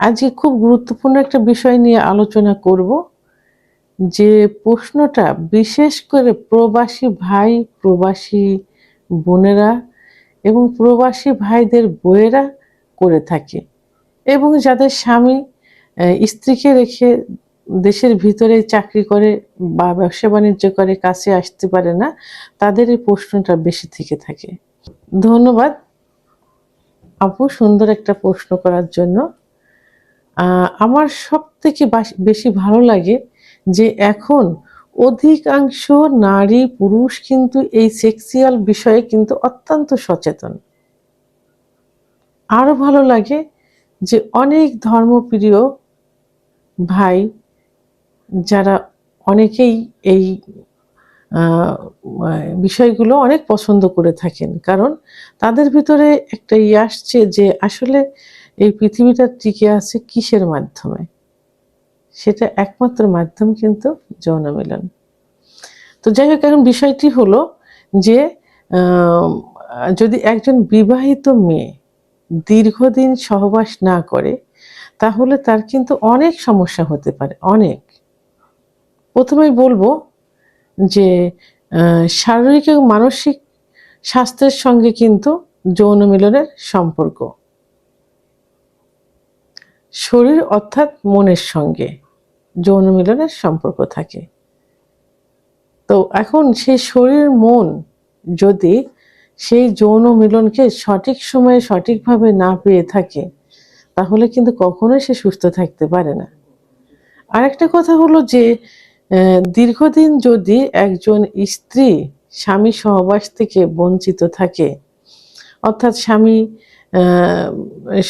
আজকে খুব গুরুত্বপূর্ণ একটা বিষয় নিয়ে আলোচনা করব, যে প্রশ্নটা বিশেষ করে প্রবাসী ভাই, প্রবাসী বোনেরা এবং প্রবাসী ভাইদের বইয়েরা করে থাকে এবং যাদের স্বামী স্ত্রীকে রেখে দেশের ভিতরে চাকরি করে বা ব্যবসা বাণিজ্য করে, কাছে আসতে পারে না, তাদের এই প্রশ্নটা বেশি থেকে থাকে। ধন্যবাদ। আপু, সুন্দর একটা প্রশ্ন করার জন্য। আমার সব থেকে বেশি ভালো লাগে যে এখন অধিকাংশ নারী পুরুষ কিন্তু এই সেক্সুয়াল বিষয়ে কিন্তু অত্যন্ত সচেতন। আরও ভালো লাগে যে অনেক ধর্মপ্রিয় ভাই যারা অনেকেই এই বিষয়গুলো অনেক পছন্দ করে থাকেন। কারণ তাদের ভিতরে একটা ইয়ে আসছে যে আসলে এই পৃথিবীটা টিকে আছে কিসের মাধ্যমে? সেটা একমাত্র মাধ্যম কিন্তু যৌন মিলন তো যাই হোক, এখন বিষয়টি হলো যে যদি একজন বিবাহিত মেয়ে দীর্ঘদিন সহবাস না করে, তাহলে তার কিন্তু অনেক সমস্যা হতে পারে, অনেক। প্রথমেই বলব যে শারীরিক এবং মানসিক স্বাস্থ্যের সঙ্গে কিন্তু যৌন মিলনের সম্পর্ক। শরীর অর্থাৎ মনের সঙ্গে যৌন মিলনের সম্পর্ক থাকে। তো এখন সেই শরীর মন যদি সেই যৌন মিলনকে সঠিক সময়ে সঠিকভাবে না পেয়ে থাকে, তাহলে কিন্তু কখনোই সে সুস্থ থাকতে পারে না। আরেকটা কথা হলো যে দীর্ঘদিন যদি একজন স্ত্রী স্বামী সহবাস থেকে বঞ্চিত থাকে, অর্থাৎ স্বামী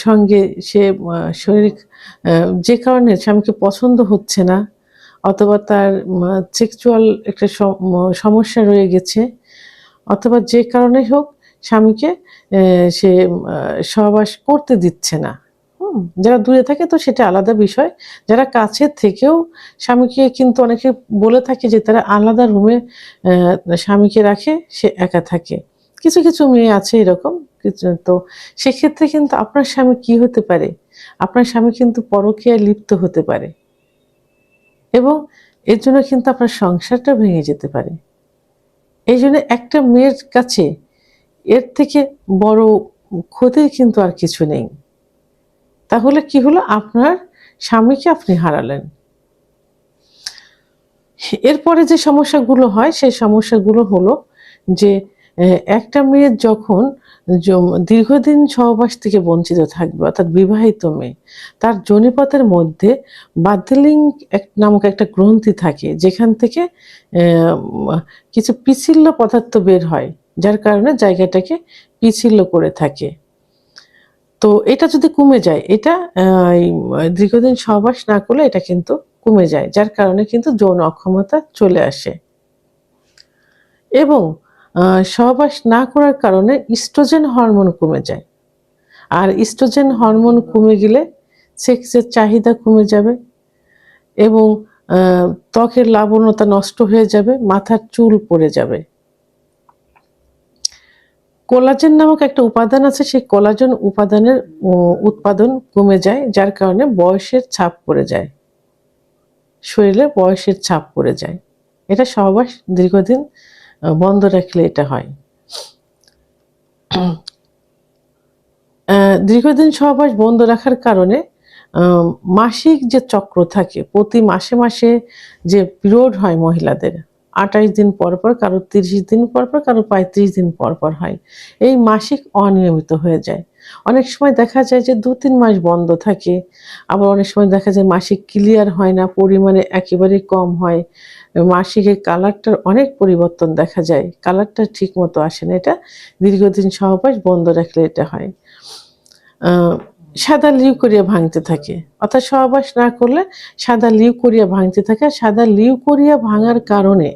সঙ্গে সে শরীর যে কারণে স্বামীকে পছন্দ হচ্ছে না, অথবা তার সেক্সুয়াল একটা সমস্যা রয়ে গেছে, অথবা যে কারণে হোক স্বামীকে সে সহবাস করতে দিচ্ছে না। যারা দূরে থাকে তো সেটা আলাদা বিষয়, যারা কাছে থেকেও স্বামীকে কিন্তু অনেকে বলে থাকে যে তারা আলাদা রুমে স্বামীকে রাখে, সে একা থাকে। কিছু কিছু মেয়ে আছে এরকম তো সেক্ষেত্রে কিন্তু আপনার স্বামী কি হতে পারে? আপনার স্বামী কিন্তু পরকীয়ায় লিপ্ত হতে পারে। এবং এর জন্য কিন্তু আপনার সংসারটা ভেঙে যেতে পারে। এই জন্য একটা মেয়ের কাছে এর থেকে বড় ক্ষতির কিন্তু আর কিছু নেই। তাহলে কি হলো? আপনার স্বামীকে আপনি হারালেন। এরপরে যে সমস্যাগুলো হয়, সেই সমস্যাগুলো হলো যে একটা মেয়ের যখন দীর্ঘদিন সহবাস থেকে বঞ্চিত থাকবে, অর্থাৎ বিবাহিত মেয়ে, তার জনিপথের মধ্যে বাধ্যলিং নামক একটা গ্রন্থি থাকে, যেখান থেকে কিছু পিছিল্য পদার্থ বের হয়, যার কারণে জায়গাটাকে পিছিল্য করে থাকে। তো এটা যদি কমে যায়, এটা দীর্ঘদিন সহবাস না করলে এটা কিন্তু কমে যায়, যার কারণে কিন্তু যৌন অক্ষমতা চলে আসে। এবং সহবাস না করার কারণে ইস্ট্রোজেন হরমোন কমে যায়। আর ইস্ট্রোজেন হরমোন কমে গেলে সেক্সের চাহিদা কমে যাবে এবং ত্বকের লাবণ্যতা নষ্ট হয়ে যাবে, মাথার চুল পড়ে যাবে। কোলাজেন নামক একটা উপাদান আছে, সেই কোলাজেন উপাদানের উৎপাদন কমে যায়, যার কারণে বয়সের ছাপ পড়ে যায়। শরীরে বয়সের ছাপ পড়ে যায়। এটা সহবাস দীর্ঘদিন বন্ধ রাখলে এটা হয়। দীর্ঘদিন সহবাস বন্ধ রাখার কারণে মাসিক যে চক্র থাকে, প্রতি মাসে মাসে যে পিরিয়ড হয় মহিলাদের আঠাশ দিন পর পর, কারও তিরিশ দিন পর পর, কারও পঁয়ত্রিশ দিন পর পর হয়। এই মাসিক অনিয়মিত হয়ে যায়। অনেক সময় দেখা যায় যে দু তিন মাস বন্ধ থাকে, আবার অনেক সময় দেখা যায় মাসিক ক্লিয়ার হয় না, পরিমাণে একেবারে কম হয়। মাসিকের কালারটার অনেক পরিবর্তন দেখা যায় কালারটা ঠিক মতো আসে না, এটা দীর্ঘদিন সহবাস বন্ধ রাখলে এটা হয়। সাদা লিউ করিয়া ভাঙতে থাকে, অর্থাৎ সহবাস না করলে সাদা লিউ করিয়া ভাঙতে থাকে, আর সাদা লিউ করিয়া ভাঙার কারণে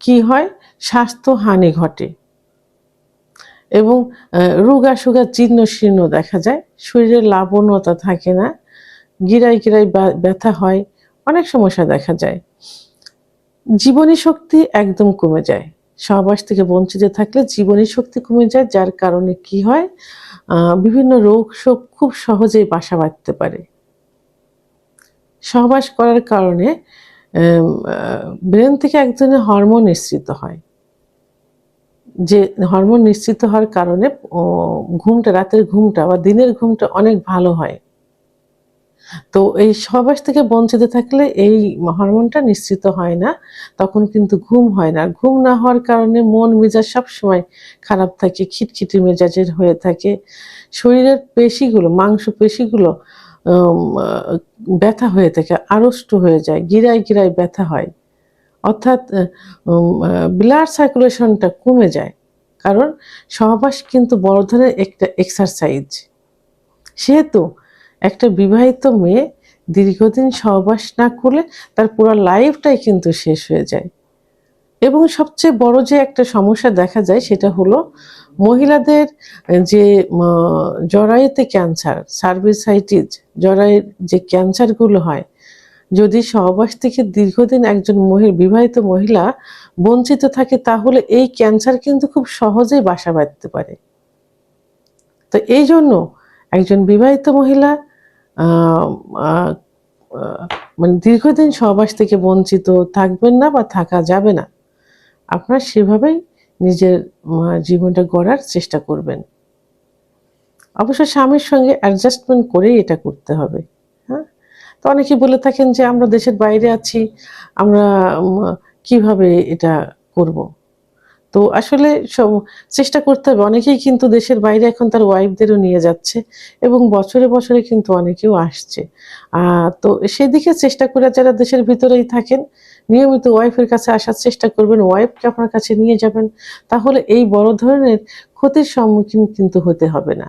কি হয়? স্বাস্থ্য হানি ঘটে। এবং রোগা সুগা চিহ্ন শীর্ণ দেখা যায়। শরীরে লাবণ্যতা থাকে না। গিরাই গিরাই ব্যথা হয়। অনেক সমস্যা দেখা যায়। জীবনী শক্তি একদম কমে যায়। সহবাস থেকে বঞ্চিত থাকলে জীবনী শক্তি কমে যায়, যার কারণে কি হয়? বিভিন্ন রোগ শোক খুব সহজেই বাসা বাঁধতে পারে। সহবাস করার কারণে ব্রেন থেকে এক ধরনের হরমোন নিঃসৃত হয়। যে হরমোন নিশ্চিত হওয়ার কারণে ঘুমটা, রাতের ঘুমটা বা দিনের ঘুমটা অনেক ভালো হয়। তো এই সহবাস থেকে বঞ্চিত থাকলে এই হরমোনটা নিশ্চিত হয় না, তখন কিন্তু ঘুম হয় না। ঘুম না হওয়ার কারণে মন মেজাজ সবসময় খারাপ থাকে, খিটখিটি মেজাজের হয়ে থাকে। শরীরের পেশিগুলো, মাংস পেশিগুলো ব্যথা হয়ে থাকে, আড়ষ্ট হয়ে যায়, গিরায় গিরায় ব্যথা হয়। অর্থাৎ ব্লাড সার্কুলেশনটা কমে যায়। কারণ সহবাস কিন্তু বড় ধরনের একটা এক্সারসাইজ সেহেতু একটা বিবাহিত মেয়ে দীর্ঘদিন সহবাস না করলে তার পুরো লাইফটাই কিন্তু শেষ হয়ে যায়। এবং সবচেয়ে বড় যে একটা সমস্যা দেখা যায় সেটা হলো মহিলাদের যে জরায়ুতে ক্যান্সার সার্ভিসাইটিস জরায়ের যে ক্যান্সারগুলো হয় যদি সহবাস থেকে দীর্ঘদিন একজন মহিলা বিবাহিত মহিলা বঞ্চিত থাকে, তাহলে এই ক্যান্সার কিন্তু খুব সহজেই বাসা বাঁধতে পারে। তো এই জন্য একজন বিবাহিত মহিলা মানে দীর্ঘদিন সহবাস থেকে বঞ্চিত থাকবেন না বা থাকা যাবে না। আপনার সেভাবেই নিজের জীবনটা গড়ার চেষ্টা করবেন। অবশ্য স্বামীর সঙ্গে অ্যাডজাস্টমেন্ট করেই এটা করতে হবে। তো অনেকে বলে থাকেন যে আমরা দেশের বাইরে আছি, আমরা কীভাবে এটা করব? তো আসলে চেষ্টা করতে হবে। অনেকেই কিন্তু দেশের বাইরে এখন তার ওয়াইফদেরও নিয়ে যাচ্ছে এবং বছরে বছরে কিন্তু অনেকেও আসছে। তো সেদিকে চেষ্টা করে যারা দেশের ভিতরেই থাকেন, নিয়মিত ওয়াইফের কাছে আসার চেষ্টা করবেন, ওয়াইফকে আপনার কাছে নিয়ে যাবেন, তাহলে এই বড় ধরনের ক্ষতির সম্মুখীন কিন্তু হতে হবে না।